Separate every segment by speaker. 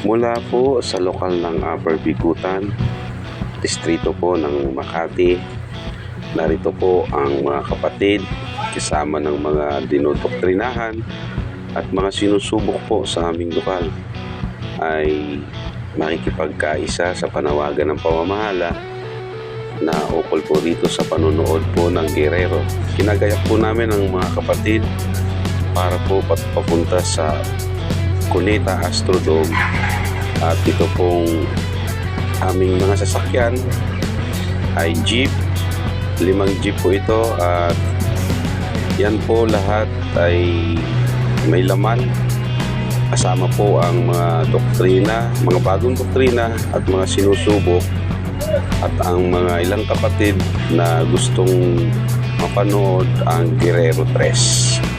Speaker 1: Mula po sa lokal ng Upper Bigutan, distrito po ng Makati, narito po ang mga kapatid kasama ng mga dinodoktrinahan at mga sinusubok po sa aming lokal ay makikipagkaisa sa panawagan ng pamamahala na ukol po dito sa panonood po ng Guerrero. Kinagayak po namin ang mga kapatid para po papunta sa Cuneta Astrodome. At ito pong aming mga sasakyan. Ay jeep. Limang jeep po ito. At yan po lahat ay may laman. Kasama po ang mga doktrina mga bagong doktrina at mga sinusubok at ang mga ilang kapatid na gustong mapanood ang Guerrero 3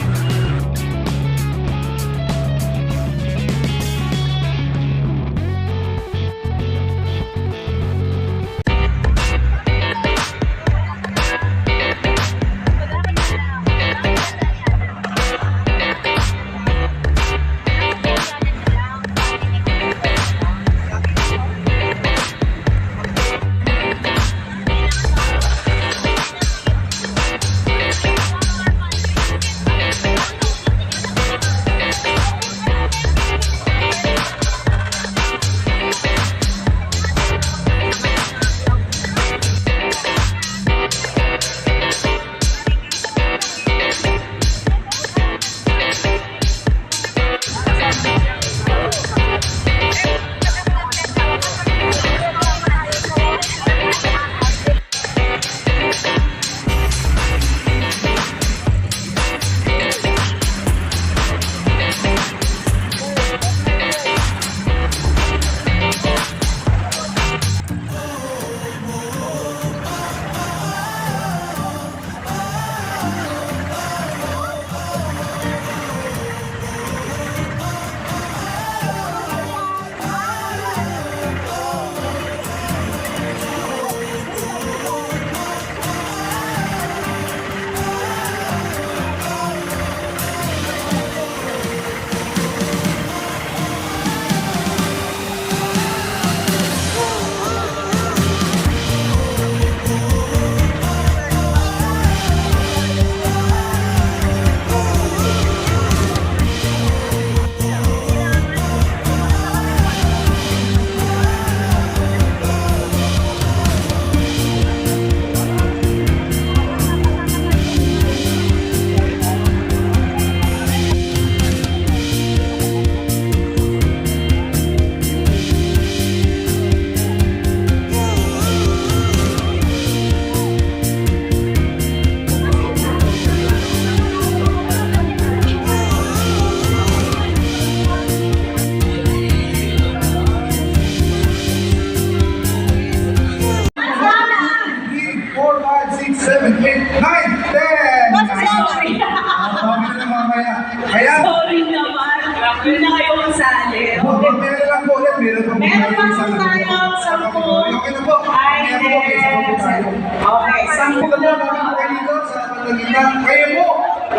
Speaker 2: Pagdagitan. Kayo po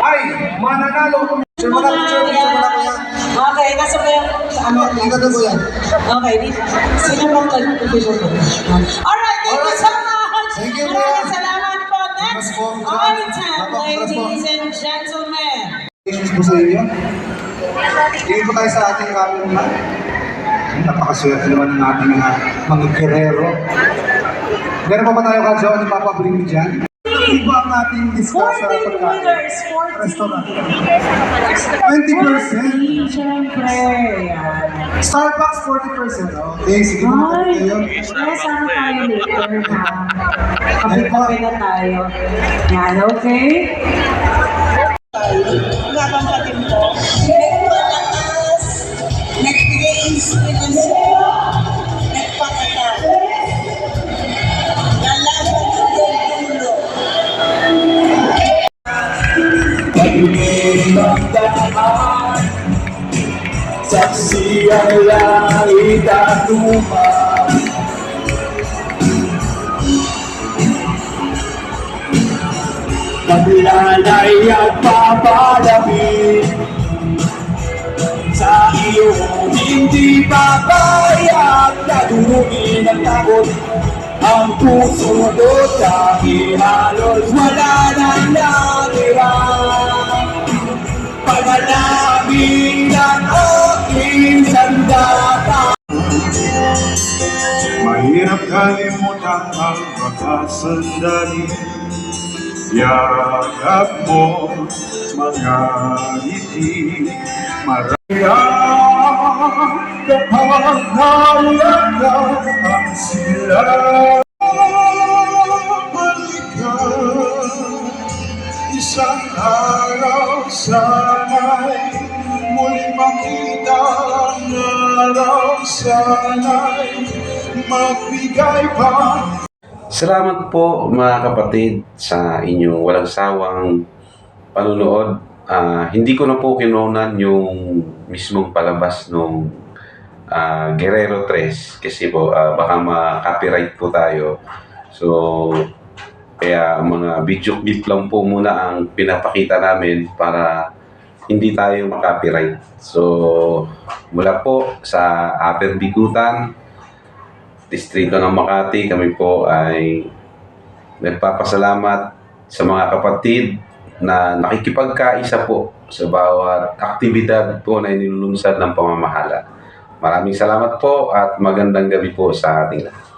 Speaker 2: ay mananalo. Sir, wala po, sir. Sir, wala po yan.
Speaker 3: Okay, nasa ba yan? Ano?
Speaker 2: Na po yan.
Speaker 3: Okay, di. Sino bang po? Alright, thank you so much.
Speaker 2: Thank you,
Speaker 3: Maraming salamat po. Next
Speaker 2: Apo, mas po.
Speaker 3: ladies and gentlemen.
Speaker 2: Issues po sa inyo. Tingin po tayo sa ating cameraman. Napakaswerte naman ng ating mga mga gerero. Meron pa ba tayo ka, Joe? Ano papabring mo dyan? Ano ba ang ating sa
Speaker 3: 14
Speaker 2: pagkain?
Speaker 3: winners, 14.
Speaker 2: Restaurant. 20%.
Speaker 3: Siyempre.
Speaker 2: Starbucks 40%. Okay, sige po
Speaker 3: Ay,
Speaker 2: kayo.
Speaker 3: kaya sana tayo later ha. Kape-kape na tayo. Yan, okay?
Speaker 4: Labang patin po.
Speaker 5: Saksi ang langit at lupa Paglalay at papalapit Sa iyong
Speaker 6: Hindi papayag na durugin ang takot Ang puso ko sa halos wala nang natira
Speaker 5: kalimutan ang mga sandali Yakap mo mga ngiti Marayang kapag nalagap ang sila Balikan Isang araw sana'y muli makita ang araw sana'y magbigay pa
Speaker 1: Salamat po mga kapatid sa inyong walang sawang panunood. Ah, hindi ko na po kinunan yung mismong palabas nung ah, Guerrero 3 kasi po ah, baka ma-copyright po tayo. So kaya mga video clip lang po muna ang pinapakita namin para hindi tayo makopyright. So mula po sa Upper Bigutan, distrito ng Makati, kami po ay nagpapasalamat sa mga kapatid na nakikipagkaisa po sa bawat aktibidad po na inilulunsad ng pamamahala. Maraming salamat po at magandang gabi po sa ating lahat.